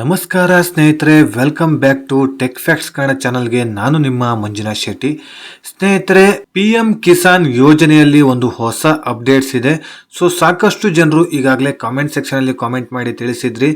ನಮಸ್ಕಾರ ಸ್ನೇಹಿತರೆ welcome back to tech facts Kannada ಚಾನಲ್ಗೆ ನಾನು ನಿಮ್ಮ ಮಂಜುನಾಥ್ ಶೆಟ್ಟಿ. ಸ್ನೇಹಿತರೆ ಪಿ ಎಂ ಕಿಸಾನ್ ಯೋಜನೆಯಲ್ಲಿ ಒಂದು ಹೊಸ ಅಪ್ಡೇಟ್ಸ್ ಇದೆ. ಸೊ ಸಾಕಷ್ಟು ಜನರು ಈಗಾಗಲೇ ಕಾಮೆಂಟ್ ಸೆಕ್ಷನಲ್ಲಿ ಕಾಮೆಂಟ್ ಮಾಡಿ ತಿಳಿಸಿದ್ರಿ.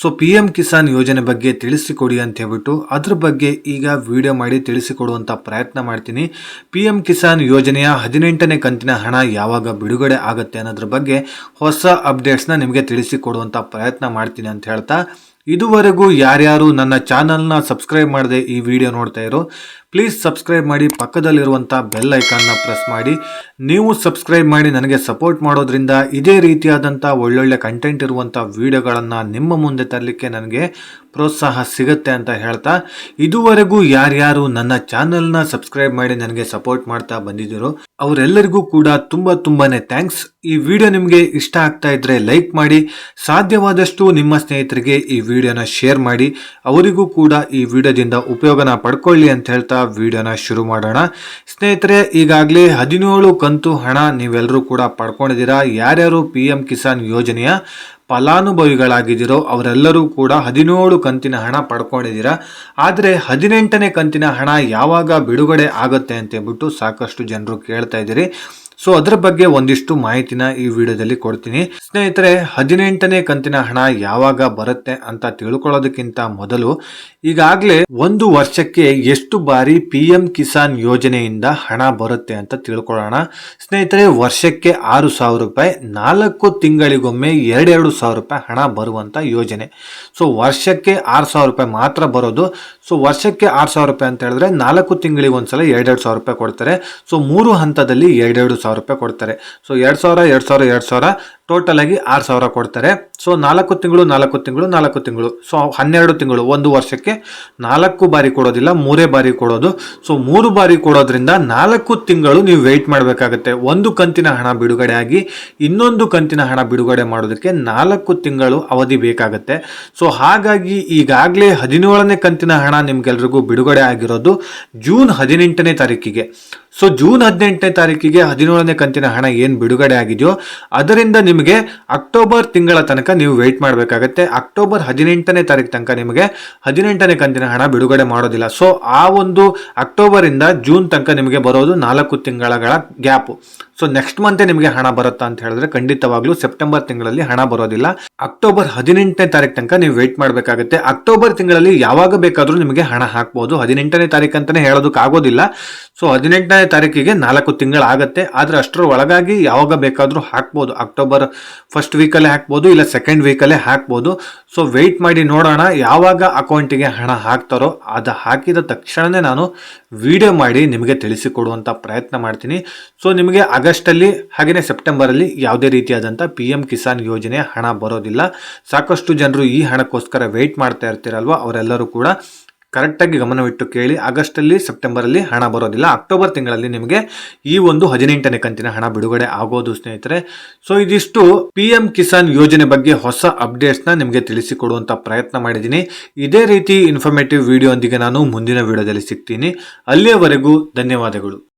ಸೊ ಪಿ ಎಂ ಕಿಸಾನ್ ಯೋಜನೆ ಬಗ್ಗೆ ತಿಳಿಸಿಕೊಡಿ ಅಂತ ಹೇಳ್ಬಿಟ್ಟು ಅದ್ರ ಬಗ್ಗೆ ಈಗ ವಿಡಿಯೋ ಮಾಡಿ ತಿಳಿಸಿಕೊಡುವಂಥ ಪ್ರಯತ್ನ ಮಾಡ್ತೀನಿ. ಪಿ ಎಂ ಕಿಸಾನ್ ಯೋಜನೆಯ ಹದಿನೆಂಟನೇ ಕಂತಿನ ಹಣ ಯಾವಾಗ ಬಿಡುಗಡೆ ಆಗುತ್ತೆ ಅನ್ನೋದ್ರ ಬಗ್ಗೆ ಹೊಸ ಅಪ್ಡೇಟ್ಸ್ನ ನಿಮಗೆ ತಿಳಿಸಿಕೊಡುವಂಥ ಪ್ರಯತ್ನ ಮಾಡ್ತೀನಿ ಅಂತ ಹೇಳ್ತಾ ಇದುವರೆಗೂ ಯಾರ್ಯಾರು ನನ್ನ ಚಾನಲ್ನ ಸಬ್ಸ್ಕ್ರೈಬ್ ಮಾಡದೆ ಈ ವಿಡಿಯೋ ನೋಡ್ತಾ ಇರೋ, ಪ್ಲೀಸ್ ಸಬ್ಸ್ಕ್ರೈಬ್ ಮಾಡಿ ಪಕ್ಕದಲ್ಲಿರುವಂಥ ಬೆಲ್ ಐಕಾನ್ನ ಪ್ರೆಸ್ ಮಾಡಿ. ನೀವು ಸಬ್ಸ್ಕ್ರೈಬ್ ಮಾಡಿ ನನಗೆ ಸಪೋರ್ಟ್ ಮಾಡೋದ್ರಿಂದ ಇದೇ ರೀತಿಯಾದಂಥ ಒಳ್ಳೊಳ್ಳೆ ಕಂಟೆಂಟ್ ಇರುವಂಥ ವಿಡಿಯೋಗಳನ್ನು ನಿಮ್ಮ ಮುಂದೆ ತರಲಿಕ್ಕೆ ನನಗೆ ಪ್ರೋತ್ಸಾಹ ಸಿಗುತ್ತೆ ಅಂತ ಹೇಳ್ತಾ ಇದುವರೆಗೂ ಯಾರ್ಯಾರು ನನ್ನ ಚಾನಲ್ನ ಸಬ್ಸ್ಕ್ರೈಬ್ ಮಾಡಿ ನನಗೆ ಸಪೋರ್ಟ್ ಮಾಡ್ತಾ ಬಂದಿದ್ದೀರೋ ಅವರೆಲ್ಲರಿಗೂ ಕೂಡ ತುಂಬ ತುಂಬಾ ಥ್ಯಾಂಕ್ಸ್. ಈ ವಿಡಿಯೋ ನಿಮಗೆ ಇಷ್ಟ ಆಗ್ತಾ ಇದ್ರೆ ಲೈಕ್ ಮಾಡಿ, ಸಾಧ್ಯವಾದಷ್ಟು ನಿಮ್ಮ ಸ್ನೇಹಿತರಿಗೆ ಈ ವಿಡಿಯೋನ ಶೇರ್ ಮಾಡಿ, ಅವರಿಗೂ ಕೂಡ ಈ ವಿಡಿಯೋದಿಂದ ಉಪಯೋಗನ ಪಡ್ಕೊಳ್ಳಿ ಅಂತ ಹೇಳ್ತಾ ವಿಡಿಯೋನ ಶುರು ಮಾಡೋಣ. ಸ್ನೇಹಿತರೆ, ಈಗಾಗಲೇ ಹದಿನೇಳು ಕಂತು ಹಣ ನೀವೆಲ್ಲರೂ ಕೂಡ ಪಡ್ಕೊಂಡಿದ್ದೀರಾ? ಯಾರ್ಯಾರು ಪಿ ಎಂ ಕಿಸಾನ್ ಯೋಜನೆಯ ಫಲಾನುಭವಿಗಳಾಗಿದ್ದೀರೋ ಅವರೆಲ್ಲರೂ ಕೂಡ ಹದಿನೇಳು ಕಂತಿನ ಹಣ ಪಡ್ಕೊಂಡಿದ್ದೀರಾ. ಆದರೆ ಹದಿನೆಂಟನೇ ಕಂತಿನ ಹಣ ಯಾವಾಗ ಬಿಡುಗಡೆ ಆಗುತ್ತೆ ಅಂತ ಹೇಳ್ಬಿಟ್ಟು ಸಾಕಷ್ಟು ಜನರು ಕೇಳ್ತಾ ಇದ್ದೀರಿ. ಸೊ ಅದರ ಬಗ್ಗೆ ಒಂದಿಷ್ಟು ಮಾಹಿತಿನ ಈ ವಿಡಿಯೋದಲ್ಲಿ ಕೊಡ್ತೀನಿ. ಸ್ನೇಹಿತರೆ, ಹದಿನೆಂಟನೇ ಕಂತಿನ ಹಣ ಯಾವಾಗ ಬರುತ್ತೆ ಅಂತ ತಿಳ್ಕೊಳ್ಳೋದಕ್ಕಿಂತ ಮೊದಲು ಈಗಾಗಲೇ ಒಂದು ವರ್ಷಕ್ಕೆ ಎಷ್ಟು ಬಾರಿ ಪಿ ಎಂ ಕಿಸಾನ್ ಯೋಜನೆಯಿಂದ ಹಣ ಬರುತ್ತೆ ಅಂತ ತಿಳ್ಕೊಳ್ಳೋಣ. ಸ್ನೇಹಿತರೆ, ವರ್ಷಕ್ಕೆ ಆರು ಸಾವಿರ ರೂಪಾಯಿ, ನಾಲ್ಕು ತಿಂಗಳಿಗೊಮ್ಮೆ ಎರಡೆರಡು ಸಾವಿರ ರೂಪಾಯಿ ಹಣ ಬರುವಂಥ ಯೋಜನೆ. ಸೊ ವರ್ಷಕ್ಕೆ ಆರು ಸಾವಿರ ರೂಪಾಯಿ ಮಾತ್ರ ಬರೋದು. ಸೊ ವರ್ಷಕ್ಕೆ ಆರು ಸಾವಿರ ರೂಪಾಯಿ ಅಂತ ಹೇಳಿದ್ರೆ ನಾಲ್ಕು ತಿಂಗಳಿಗೆ ಒಂದ್ಸಲ ಎರಡೆರಡು ಸಾವಿರ ರೂಪಾಯಿ ಕೊಡ್ತಾರೆ. ಸೊ ಮೂರು ಹಂತದಲ್ಲಿ ಎರಡೆರಡು ಸಾವಿರ ರೂಪಾಯಿ ಕೊಡ್ತಾರೆ. ಸೊ ಎರಡು ಸಾವಿರ ಎರಡು ಸಾವಿರ ಎರಡು ಸಾವಿರ ಟೋಟಲ್ ಆಗಿ ಆರು ಸಾವಿರ ಕೊಡ್ತಾರೆ. ಸೊ ನಾಲ್ಕು ತಿಂಗಳು ನಾಲ್ಕು ತಿಂಗಳು ನಾಲ್ಕು ತಿಂಗಳು. ಸೊ ಹನ್ನೆರಡು ತಿಂಗಳು, ಒಂದು ವರ್ಷಕ್ಕೆ ನಾಲ್ಕು ಬಾರಿ ಕೊಡೋದಿಲ್ಲ, ಮೂರೇ ಬಾರಿ ಕೊಡೋದು. ಸೊ ಮೂರು ಬಾರಿ ಕೊಡೋದ್ರಿಂದ ನಾಲ್ಕು ತಿಂಗಳು ನೀವು ವೆಯ್ಟ್ ಮಾಡಬೇಕಾಗುತ್ತೆ. ಒಂದು ಕಂತಿನ ಹಣ ಬಿಡುಗಡೆ ಆಗಿ, ಇನ್ನೊಂದು ಕಂತಿನ ಹಣ ಬಿಡುಗಡೆ ಮಾಡೋದಕ್ಕೆ ನಾಲ್ಕು ತಿಂಗಳು ಅವಧಿ ಬೇಕಾಗುತ್ತೆ. ಸೊ ಹಾಗಾಗಿ ಈಗಾಗಲೇ ಹದಿನೇಳನೇ ಕಂತಿನ ಹಣ ನಿಮ್ಗೆಲ್ರಿಗೂ ಬಿಡುಗಡೆ ಆಗಿರೋದು ಜೂನ್ ಹದಿನೆಂಟನೇ ತಾರೀಕಿಗೆ. ಸೊ ಜೂನ್ ಹದಿನೆಂಟನೇ ತಾರೀಕಿಗೆ ಹದಿನೇಳನೇ ಕಂತಿನ ಹಣ ಏನು ಬಿಡುಗಡೆ ಆಗಿದೆಯೋ, ಅದರಿಂದ ನಿಮಗೆ ಅಕ್ಟೋಬರ್ ತಿಂಗಳ ತನಕ ನೀವು ವೆಯ್ಟ್ ಮಾಡಬೇಕಾಗತ್ತೆ. ಅಕ್ಟೋಬರ್ ಹದಿನೆಂಟನೇ ತಾರೀಕು ತನಕ ನಿಮಗೆ ಹದಿನೆಂಟನೇ ಕಂತಿನ ಹಣ ಬಿಡುಗಡೆ ಮಾಡೋದಿಲ್ಲ. ಸೊ ಆ ಒಂದು ಅಕ್ಟೋಬರ್ ಇಂದ ಜೂನ್ ತನಕ ನಿಮಗೆ ಬರೋದು ನಾಲ್ಕು ತಿಂಗಳ ಗ್ಯಾಪ್ ಸೊ ನೆಕ್ಸ್ಟ್ ಮಂತ್ ನಿಮಗೆ ಹಣ ಬರುತ್ತಾ ಅಂತ ಹೇಳಿದ್ರೆ ಖಂಡಿತವಾಗ್ಲೂ ಸೆಪ್ಟೆಂಬರ್ ತಿಂಗಳಲ್ಲಿ ಹಣ ಬರೋದಿಲ್ಲ. ಅಕ್ಟೋಬರ್ ಹದಿನೆಂಟನೇ ತಾರೀಕು ತನಕ ನೀವು ವೆಯ್ಟ್ ಮಾಡಬೇಕಾಗುತ್ತೆ. ಅಕ್ಟೋಬರ್ ತಿಂಗಳಲ್ಲಿ ಯಾವಾಗ ಬೇಕಾದರೂ ನಿಮಗೆ ಹಣ ಹಾಕ್ಬೋದು. ಹದಿನೆಂಟನೇ ತಾರೀಕು ಅಂತಾನೆ ಹೇಳೋದಕ್ಕೆ ಆಗೋದಿಲ್ಲ. ಸೊ ಹದಿನೆಂಟನೇ ತಾರೀಕಿಗೆ ನಾಲ್ಕು ತಿಂಗಳಾಗತ್ತೆ ಆದ್ರೆ ಅಷ್ಟರ ಒಳಗಾಗಿ ಯಾವಾಗ ಬೇಕಾದರೂ ಹಾಕ್ಬೋದು. ಅಕ್ಟೋಬರ್ ಫಸ್ಟ್ ವೀಕಲ್ಲಿ ಹಾಕ್ಬೋದು, ಇಲ್ಲ ಸೆಕೆಂಡ್ ವೀಕಲ್ಲೇ ಹಾಕ್ಬೋದು. ಸೊ ವೆಯ್ಟ್ ಮಾಡಿ ನೋಡೋಣ ಯಾವಾಗ ಅಕೌಂಟಿಗೆ ಹಣ ಹಾಕ್ತಾರೋ ಅದು ಹಾಕಿದ ತಕ್ಷಣವೇ ನಾನು ವಿಡಿಯೋ ಮಾಡಿ ನಿಮಗೆ ತಿಳಿಸಿಕೊಡುವಂಥ ಪ್ರಯತ್ನ ಮಾಡ್ತೀನಿ. ಸೊ ನಿಮಗೆ ಆಗಸ್ಟಲ್ಲಿ ಹಾಗೆಯೇ ಸೆಪ್ಟೆಂಬರಲ್ಲಿ ಯಾವುದೇ ರೀತಿಯಾದಂಥ ಪಿ ಎಂ ಕಿಸಾನ್ ಯೋಜನೆ ಹಣ ಬರೋದಿಲ್ಲ. ಸಾಕಷ್ಟು ಜನರು ಈ ಹಣಕ್ಕೋಸ್ಕರ ವೆಯ್ಟ್ ಮಾಡ್ತಾ ಇರ್ತೀರಲ್ವ? ಅವರೆಲ್ಲರೂ ಕೂಡ ಕರೆಕ್ಟಾಗಿ ಗಮನವಿಟ್ಟು ಕೇಳಿ ಆಗಸ್ಟಲ್ಲಿ, ಸೆಪ್ಟೆಂಬರಲ್ಲಿ ಹಣ ಬರೋದಿಲ್ಲ. ಅಕ್ಟೋಬರ್ ತಿಂಗಳಲ್ಲಿ ನಿಮಗೆ ಈ ಒಂದು ಹದಿನೆಂಟನೇ ಕಂತಿನ ಹಣ ಬಿಡುಗಡೆ ಆಗೋದು ಸ್ನೇಹಿತರೆ. ಸೊ ಇದಿಷ್ಟು ಪಿ ಎಂ ಕಿಸಾನ್ ಯೋಜನೆ ಬಗ್ಗೆ ಹೊಸ ಅಪ್ಡೇಟ್ಸ್ನ ನಿಮಗೆ ತಿಳಿಸಿಕೊಡುವಂಥ ಪ್ರಯತ್ನ ಮಾಡಿದ್ದೀನಿ. ಇದೇ ರೀತಿ ಇನ್ಫಾರ್ಮೇಟಿವ್ ವಿಡಿಯೋ ನಾನು ಮುಂದಿನ ವಿಡಿಯೋದಲ್ಲಿ ಸಿಗ್ತೀನಿ. ಅಲ್ಲಿಯವರೆಗೂ ಧನ್ಯವಾದಗಳು.